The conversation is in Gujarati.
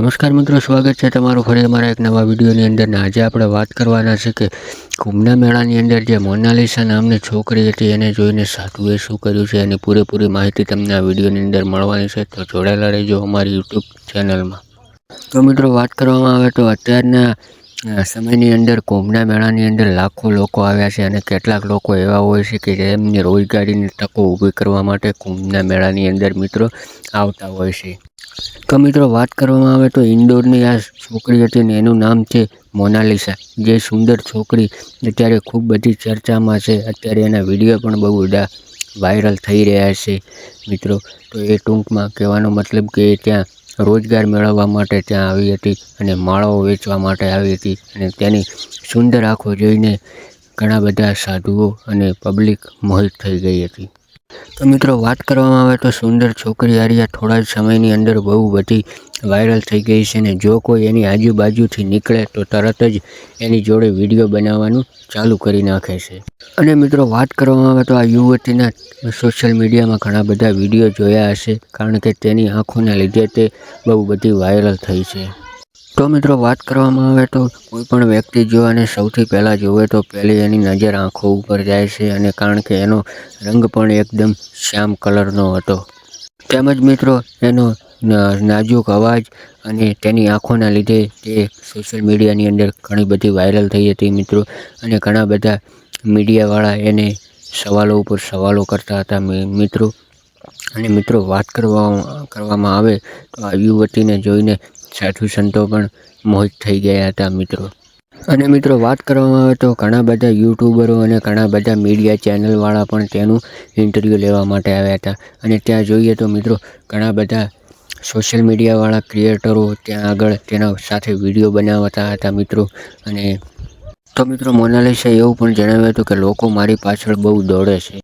નમસ્કાર મિત્રો, સ્વાગત છે તમારું ફરી અમારા એક નવા વિડીયોની અંદર. આજે આપણે વાત કરવાના છે કે કુંભના મેળાની અંદર જે મોનાલિસા નામની છોકરી હતી, એને જોઈને સાધુએ શું કર્યું છે એની પૂરેપૂરી માહિતી તમને આ વિડીયોની અંદર મળવાની છે. તો જોડાયેલા રહેજો અમારી યુટ્યુબ ચેનલમાં. તો મિત્રો, વાત કરવામાં આવે તો અત્યારના સમયની અંદર કુંભના મેળાની અંદર લાખો લોકો આવ્યા છે અને કેટલાક લોકો એવા હોય છે કે જેમની રોજગારીની તકો ઊભી કરવા માટે કુંભના મેળાની અંદર મિત્રો આવતા હોય છે. તો મિત્રો વાત કરવામાં આવે તો ઇન્દોરની આ છોકરી હતી ને એનું નામ છે મોનાલિસા. જે સુંદર છોકરી અત્યારે ખૂબ બધી ચર્ચામાં છે. અત્યારે એના વીડિયો પણ બહુ બધા વાયરલ થઈ રહ્યા છે મિત્રો. તો એ ટૂંકમાં કહેવાનો મતલબ કે ત્યાં રોજગાર મેળવવા માટે ત્યાં આવી હતી અને માળાઓ વેચવા માટે આવી હતી અને તેની સુંદર આંખો જોઈને ઘણા બધા સાધુઓ અને પબ્લિક મોહિત થઈ ગઈ હતી. તો મિત્રો, વાત કરવામાં આવે તો સુંદર છોકરી આર્યા થોડા જ સમયની અંદર બહુ બધી વાયરલ થઈ ગઈ છે ને જો કોઈ એની આજુબાજુથી નીકળે તો તરત જ એની જોડે વીડિયો બનાવવાનું ચાલુ કરી નાખે છે. અને મિત્રો, વાત કરવામાં આવે તો આ યુવતીના સોશિયલ મીડિયામાં ઘણા બધા વીડિયો જોયા હશે, કારણ કે તેની આંખોના લીધે તે બહુ બધી વાયરલ થઈ છે. તો મિત્રો વાત કરવામાં આવે તો કોઈ પણ વ્યક્તિ જો અને સૌથી પહેલાં જોવે તો પહેલી એની નજર આંખો ઉપર જાય છે અને કારણ કે એનો રંગ પણ એકદમ શ્યામ કલરનો હતો. તેમજ મિત્રો એનો નાજુક અવાજ અને તેની આંખોના લીધે તે સોશિયલ મીડિયાની અંદર ઘણી બધી વાયરલ થઈ હતી મિત્રો અને ઘણા બધા મીડિયાવાળા એને સવાલો ઉપર સવાલો કરતા હતા મિત્રો. અને મિત્રો વાત કરવા કરવામાં આવે તો આ યુવતીને જોઈને સાધુ સંતો પણ મોહિત થઈ ગયા હતા મિત્રો. અને મિત્રો વાત કરવામાં આવે તો ઘણા બધા યુટ્યુબરો અને ઘણા બધા મીડિયા ચેનલવાળા પણ તેનું ઇન્ટરવ્યૂ લેવા માટે આવ્યા હતા. અને ત્યાં જોઈએ તો મિત્રો ઘણા બધા સોશિયલ મીડિયાવાળા ક્રિએટરો ત્યાં આગળ તેના સાથે વીડિયો બનાવતા હતા મિત્રો. અને તો મિત્રો મોનાલિસાએ એવું પણ જણાવ્યું હતું કે લોકો મારી પાછળ બહુ દોડે છે.